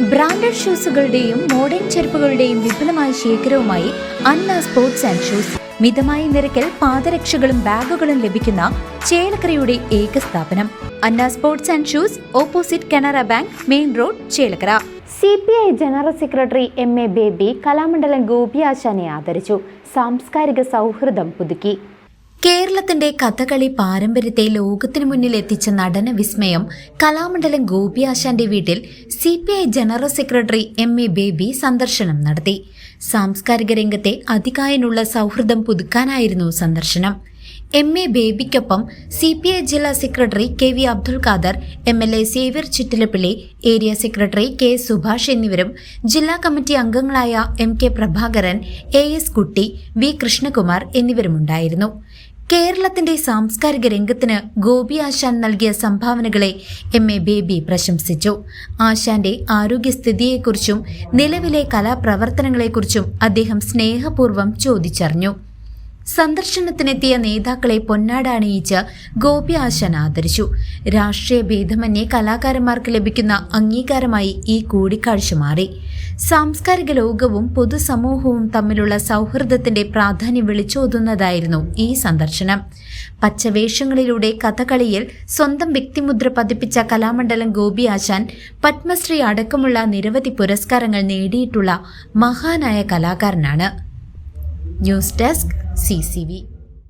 Branded ഷൂസുകളുടെയും modern ചെരുപ്പുകളുടെയും വിപുലമായ ശേഖരവുമായി അന്ന സ്പോർട്സ് ആൻഡ് ഷൂസ്. മിതമായ നിരക്കിൽ പാദരക്ഷകളും ബാഗുകളും ലഭിക്കുന്ന ചേലക്കരയുടെ ഏക സ്ഥാപനം. Anna sports and shoes opposite Canara bank main road Chelakkara. C P I general secretary M A Baby Kalamandalam Gopi ആശാനെ ആദരിച്ചു. സാംസ്കാരിക സൗഹൃദം പുതുക്കി. കേരളത്തിന്റെ കഥകളി പാരമ്പര്യത്തെ ലോകത്തിനു മുന്നിൽ എത്തിച്ച നടന വിസ്മയം കലാമണ്ഡലം ഗോപി ആശാന്റെ വീട്ടിൽ C P I general secretary M A Baby സന്ദർശനം നടത്തി. സാംസ്കാരിക രംഗത്തെ അതികായനുള്ള സൗഹൃദം പുതുക്കാനായിരുന്നു സന്ദർശനം. എം എ ബേബിക്കൊപ്പം സി പി ഐ ജില്ലാ secretary K V Abdul Khader M L A Xavier Chittilappilly area secretary K Subhash എന്നിവരും ജില്ലാ കമ്മിറ്റി അംഗങ്ങളായ M K Prabhakaran A S Kutty V Krishnakumar എന്നിവരുമുണ്ടായിരുന്നു. കേരളത്തിന്റെ സാംസ്കാരിക രംഗത്തിന് ഗോപി ആശാൻ നൽകിയ സംഭാവനകളെ എം എ ബേബി പ്രശംസിച്ചു. ആശാന്റെ ആരോഗ്യസ്ഥിതിയെക്കുറിച്ചും നിലവിലെ കലാപ്രവർത്തനങ്ങളെക്കുറിച്ചും അദ്ദേഹം സ്നേഹപൂർവം ചോദിച്ചറിഞ്ഞു. സന്ദർശനത്തിനെത്തിയ നേതാക്കളെ പൊന്നാടണിയിച്ച് ഗോപി ആശാൻ ആദരിച്ചു. രാഷ്ട്രീയ ഭേദമന്യേ കലാകാരന്മാർക്ക് ലഭിക്കുന്ന അംഗീകാരമായി ഈ കൂടിക്കാഴ്ച മാറി. സാംസ്കാരിക ലോകവും പൊതുസമൂഹവും തമ്മിലുള്ള സൗഹൃദത്തിന്റെ പ്രാധാന്യം വിളിച്ചോതുന്നതായിരുന്നു ഈ സന്ദർശനം. പച്ചവേഷങ്ങളിലൂടെ കഥകളിയിൽ സ്വന്തം വ്യക്തിമുദ്ര പതിപ്പിച്ച കലാമണ്ഡലം ഗോപി ആശാൻ പത്മശ്രീ അടക്കമുള്ള നിരവധി പുരസ്കാരങ്ങൾ നേടിയിട്ടുള്ള മഹാനായ കലാകാരനാണ്. News desk C